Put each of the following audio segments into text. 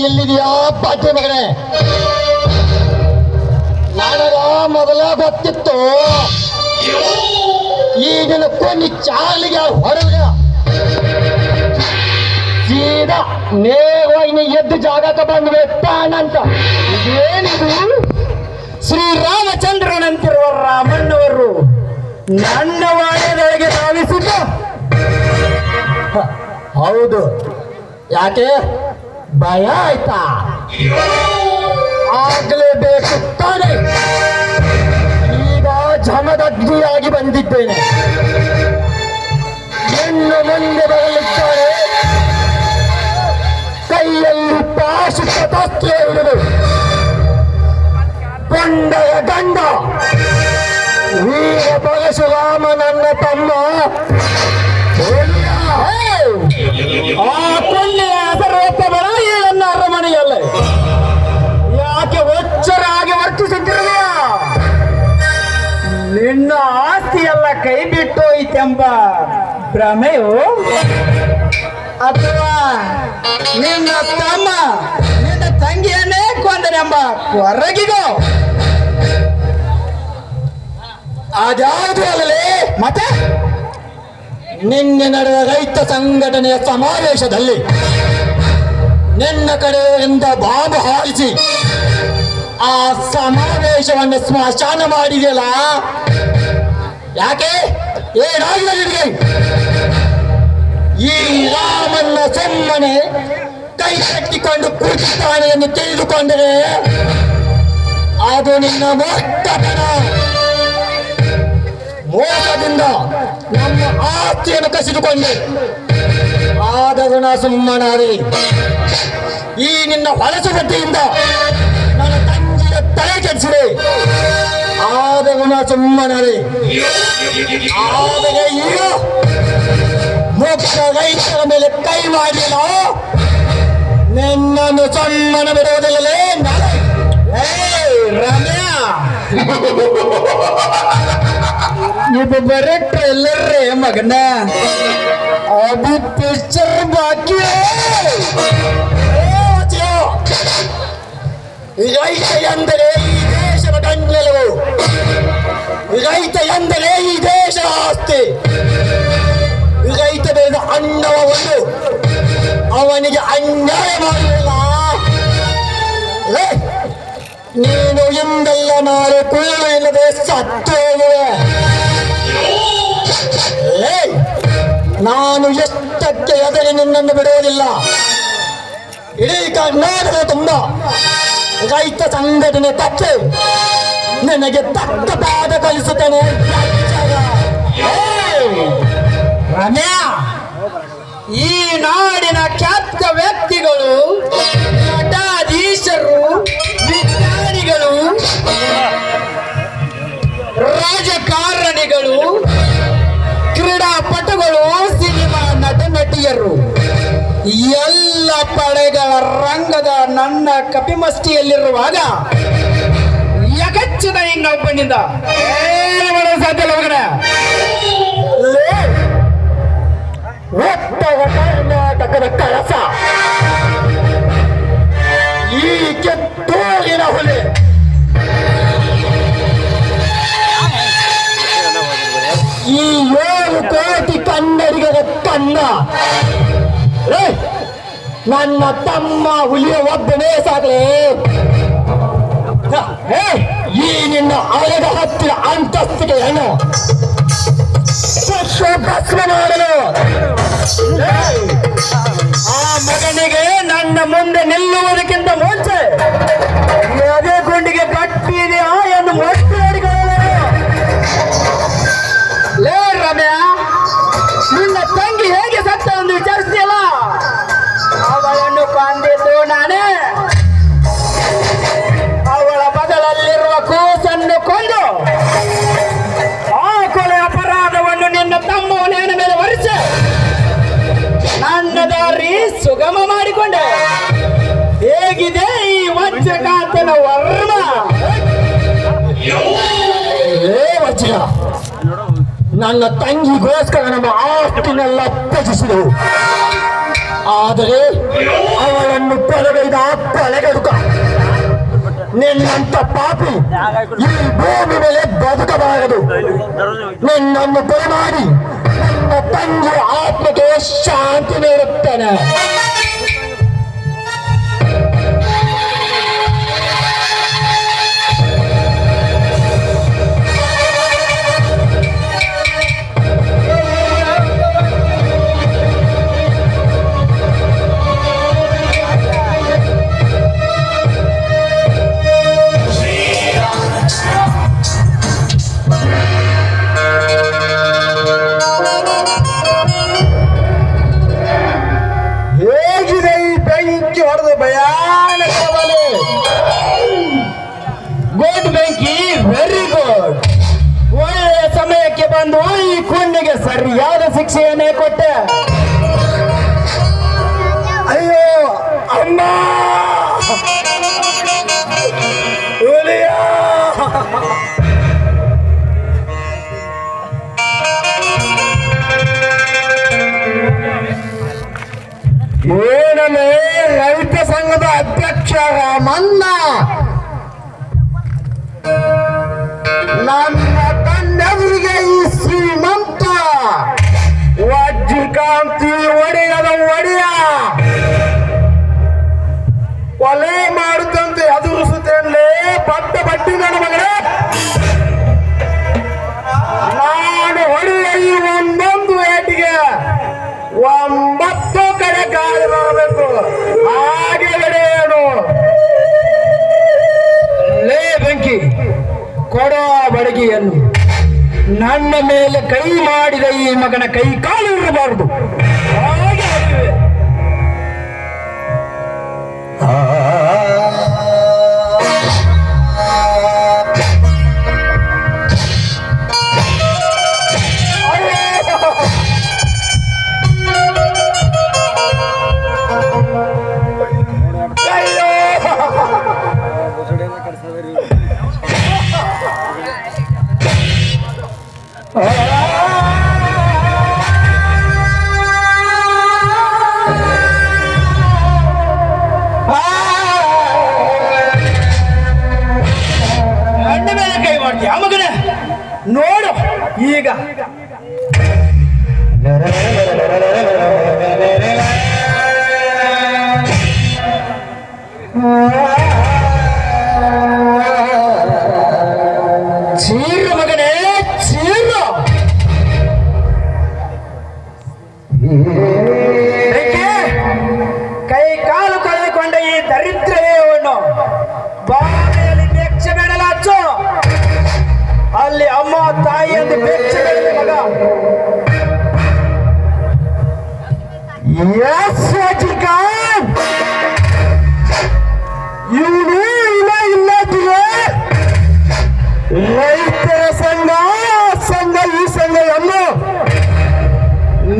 ಗೊತ್ತಿಲ್ಲದವನಂತೆ ಪಾಟಿ ಮಗನೇ? ನನಗ ಮೊದಲ ಗೊತ್ತಿತ್ತು. ಈಗಿನ ಕೊನಿ ಚಾಲಿಗೆ ಹೊರಗ. ಸೀದಾ ನೇರವಾಗಿ ನೀ ಎದ್ದು ಜಾಗಕ್ಕೆ ಬಂದ್ವೆ ಅಂತ ಇದೇನಿದು? ಶ್ರೀರಾಮಚಂದ್ರನಂತಿರುವ ರಾಮಣ್ಣವರು ನನ್ನ ವಾಯದೊಳಗೆ ಧಾವಿಸಿದ್ದು ಹೌದು. ಯಾಕೆ? ಭಯ ಆಯ್ತಾ ಆಗ್ಲೇಬೇಕು ತಾನೆ. ಈಗ ಜಮದಗ್ನಿಯಾಗಿ ಬಂದಿದ್ದೇನೆ. ಹೆಣ್ಣು ಮುಂದೆ ಬರಲಿದ್ದಾರೆ. ಕೈಯಲ್ಲಿ ಪಾಶುಪತಾಸ್ತ್ರ ಹಿಡಿದು ಕೊಂಡೆಯ ಗಂಡ. ವೀರ ಪರಶುರಾಮ ನನ್ನ ತಮ್ಮ. ಬಿಟ್ಟೋಯ್ತೆಂಬ ಭ್ರಮೆಯು ಅಥವಾ ನಿನ್ನ ತಮ್ಮ ನಿನ್ನ ತಂಗಿಯನ್ನೇ ಕೊಂದನೆಂಬ ಹೊರಗಿಗೋ. ಅದ್ಯಾವುದು ಅಲ್ಲಲೇ, ಮತ್ತೆ? ನಿನ್ನೆ ನಡೆದ ರೈತ ಸಂಘಟನೆಯ ಸಮಾವೇಶದಲ್ಲಿ ನಿನ್ನ ಕಡೆಯಿಂದ ಬಾಂಬು ಹಾರಿಸಿ ಆ ಸಮಾವೇಶವನ್ನು ಸ್ಮಶಾನ ಮಾಡಿದೆಯಲ್ಲ? ಯಾಕೆ? ಏನಾಗಿದೆ ನಿನಗೆ ಈ ರಾಮನ್ನ ಸುಮ್ಮನೆ ಕೈ ಕಟ್ಟಿಕೊಂಡು ಕೂತಿದ್ದಾನೆ ಎಂದು ತಿಳಿದುಕೊಂಡರೆ ಅದು ನಿನ್ನ ಮೊಟ್ಟತನ ಮೋಸದಿಂದ ನಮ್ಮ ಆಸ್ತಿಯನ್ನು ಕಸಿದುಕೊಂಡೆ. ಆದರೂ ನಾ ಸುಮ್ಮನಾದೆ. ಈ ನಿನ್ನ ಹೊಲಸು ಸುಮ್ಮನಾದೆ ಆದರೆ ಈಗ ಮೋಕ್ಷ ರೈತರ ಮೇಲೆ ಕೈ ಮಾಡಿಲ್ಲ ನಿನ್ನನ್ನು ಸುಮ್ಮನ ಬಿಡುವುದಿಲ್ಲ ರಮ್ಯಾ. ಇದು ಬರೀ ಮಗನ. ಅದು ಪಿಕ್ಚರ್ ಬಾಕಿ ಈಗ ಬೆನ್ನೆಲುಬು ರೈತ ಎಂದರೆ ಈ ದೇಶದ ಆಸ್ತಿ. ರೈತ ಬೆಳೆದ ಅನ್ನವ ಒಂದು ಅವನಿಗೆ ಅನ್ಯಾಯ ಮಾಡಲಿಲ್ಲ ನೀನು ಹಿಂದೆಲ್ಲ ನಾಳೆ ಕೂಳು ಇಲ್ಲದೆ ಸತ್ತು ಹೋಗುವೆ ನಾನು ಎಷ್ಟಕ್ಕೆ ಎದರಿ ನಿನ್ನನ್ನು ಬಿಡುವುದಿಲ್ಲ. ಇಡೀ ಕರ್ನಾಟಕ ತುಂಬ. ರೈತ ಸಂಘಟನೆ ತಪ್ಪು. ನಿನಗೆ ತಕ್ಕ ಪಾದ ಕಲಿಸುತ್ತೇನೆ. ರಮ್ಯಾ, ಈ ನಾಡಿನ ಖ್ಯಾತ ವ್ಯಕ್ತಿಗಳು, ಮಠಾಧೀಶರು, ವಿಜ್ಞಾನಿಗಳು, ರಾಜಕಾರಣಿಗಳು, ಕ್ರೀಡಾಪಟುಗಳು, ಸಿನಿಮಾ ನಟ ನಟಿಯರು ಎಲ್ಲ ಪಡೆಗಳ ರಂಗದ ನನ್ನ ಕಪಿಮಸ್ತಿಯಲ್ಲಿರುವಾಗ ಯಗಚ್ಚದ ಇನ್ನೊಬ್ಬನಿಂದ ಏನು ಮಾಡಲು ಸಾಧ್ಯ ಇಲ್ಲ ಕರ್ನಾಟಕದ ಕಳಸ. ಈ ಕೆತ್ತೂರಿನ ಹುಲಿ. ಈ ಏಳು ಕೋಟಿ ಕನ್ನಡಿಗರ ಕನ್ನ ನನ್ನ ತಮ್ಮ ಹುಲಿಯ ಒಬ್ಬನೇ ಸಾಗಲೇ ಈ ನಿನ್ನ ಅಳೆದ ಹತ್ತಿರ ಅಂತಸ್ತಿಗೆ ಏನು ಶಿಕ್ಷೆ ಭಸ್ಮ ಮಾಡಲು. ಆ ಮಗನಿಗೆ ನನ್ನ ಮುಂದೆ ನಿಲ್ಲುವುದಕ್ಕಿಂತ ಮುಂಚೆ ವಜ್ರ ನನ್ನ ತಂಗಿಗೋಸ್ಕರ ನಮ್ಮ ಆಸ್ತಿನೆಲ್ಲ ತ್ಯಜಿಸಿದವು. ಆದರೆ ಅವಳನ್ನು ಕೊಲೆಗೈದ ಕೊಲೆಗಡುಕ ನಿನ್ನಂತ ಪಾಪಿ ಈ ಭೂಮಿ ಮೇಲೆ ಬದುಕಬಾರದು. ನಿನ್ನನ್ನು ಕೊಲೆ ಮಾಡಿ ನನ್ನ ತಂಗಿ ಆತ್ಮಕ್ಕೆ ಶಾಂತಿ ನೀಡುತ್ತೇನೆ. ಏನಲ್ಲೇ ರೈತ ಸಂಘದ ಅಧ್ಯಕ್ಷ ರಾಮಣ್ಣ. ನನ್ನ ಈ ಬಡಗಿಯನ್ನು ನನ್ನ ಮೇಲೆ ಕೈ ಮಾಡಿದ ಈ ಮಗನ ಕೈ ಕಾಲು ಇರಬಾರದು ಮಾಡ್ತೀಯ ಮಗನೇ ನೋಡು ಈಗ.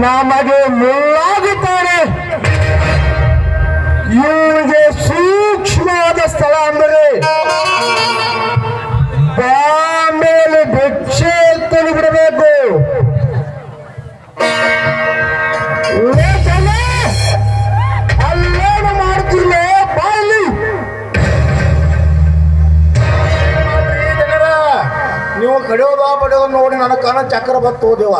ನಮಗೆ ಮುಳ್ಳಾಗುತ್ತಾನೆ ಇವರಿಗೆ ಸೂಕ್ಷ್ಮವಾದ ಸ್ಥಳ ಅಂದರೆ ಮೇಲೆ ಭಿಕ್ಷೆ ತಂದು ಬಿಡಬೇಕು ಅಲ್ಲೇನು ಮಾಡ್ತಿಲ್ಲ ಕಡಿಯೋದ ಬಡಿಯೋದ ನೋಡಿ ನನ್ನ ಕಣ ಚಕ್ರ ಬತ್ತು ಹೋದೇವ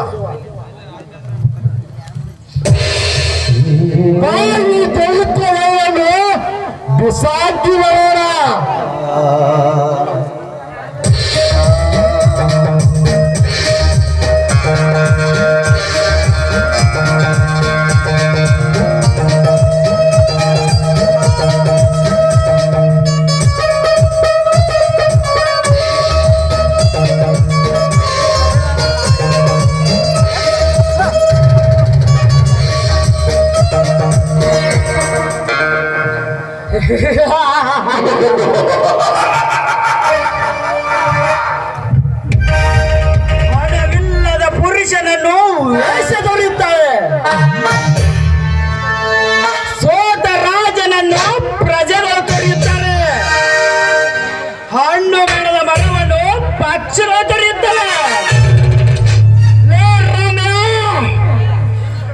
ಬಾಯಲ್ಲಿ ತೆಗೆದುಕೊಳ್ಳುವನು ಬಿಸಾಕಿ ಬರೋಣ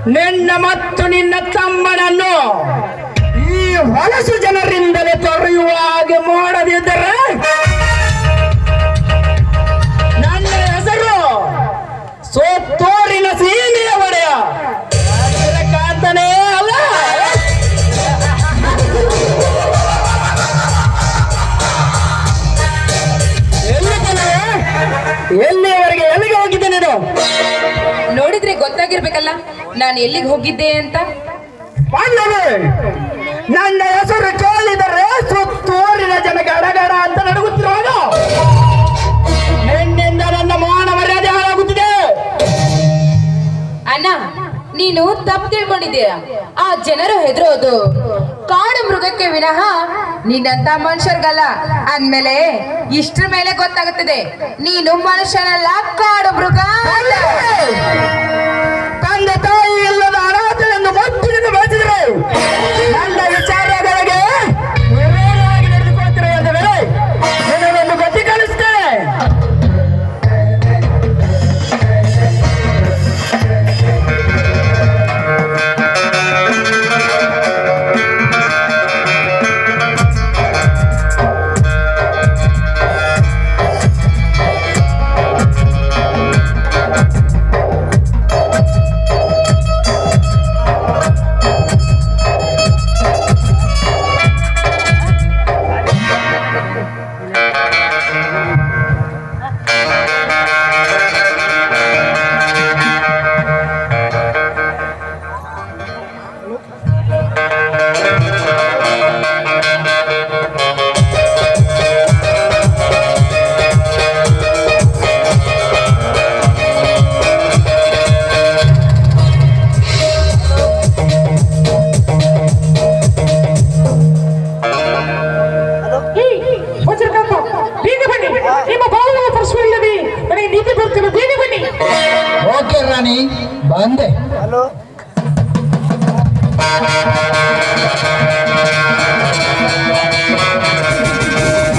ನಿನ್ನ ಮತ್ತು ನಿನ್ನ ತಮ್ಮನನ್ನು ಈ ಹೊಲಸು ಜನರಿಂದಲೇ ತೊರೆಯುವ ಹಾಗೆ ಮಾಡದಿದ್ದರೆ ನನ್ನ ಹೆಸರು ಸೋತ್ತೋರಿನ ಸೀಮೆಯ ಒಡೆಯ ಕಾಂತನೇ ಅಲ್ಲ. ಎಲ್ಲಿ ಎಲ್ಲಿವರೆಗೆ? ಎಲ್ಲಿಗೆ ಹೋಗಿದ್ದೆ ನೀನು? ಗೊತ್ತಾಗಿರ್ಬೇಕಲ್ಲ? ನಾನು ಎಲ್ಲಿಗೆ ಹೋಗಿದ್ದೆ ಅಂತ? ನನ್ನ ಹೆಸರು ಕೇಳಿದರೆ ಸುತ್ತೂರಿನ ಜನ ಗಡಗಡ ಅಂತ ನಡುಗುತ್ತಿರುವಾಗ ನಿನ್ನಿಂದ ನನ್ನ ಮಾನ ಮರ್ಯಾದೆ ಹಾಳಾಗುತ್ತಿದೆ. ಅಣ್ಣ ನೀನು ತಪ್ಪು ತಿಳ್ಕೊಂಡಿದ್ದೀಯ. ಆ ಜನರು ಹೆದರೋದು. ಕಾಡು ಮೃಗಕ್ಕೆ ವಿನಃ ನಿನ್ನಂತ ಮನುಷ್ಯರ್ಗಲ್ಲ ಅಂದ್ಮೇಲೆ ಇಷ್ಟ್ರ ಮೇಲೆ ಗೊತ್ತಾಗುತ್ತದೆ ನೀನು ಮನುಷ್ಯನಲ್ಲ, ಕಾಡು ಮೃಗ. ತಂದೆ ತಾಯಿ ಇಲ್ಲದ ಮತ್ತಿನಿಂದ ಬೆಳೆಸಿದರೆ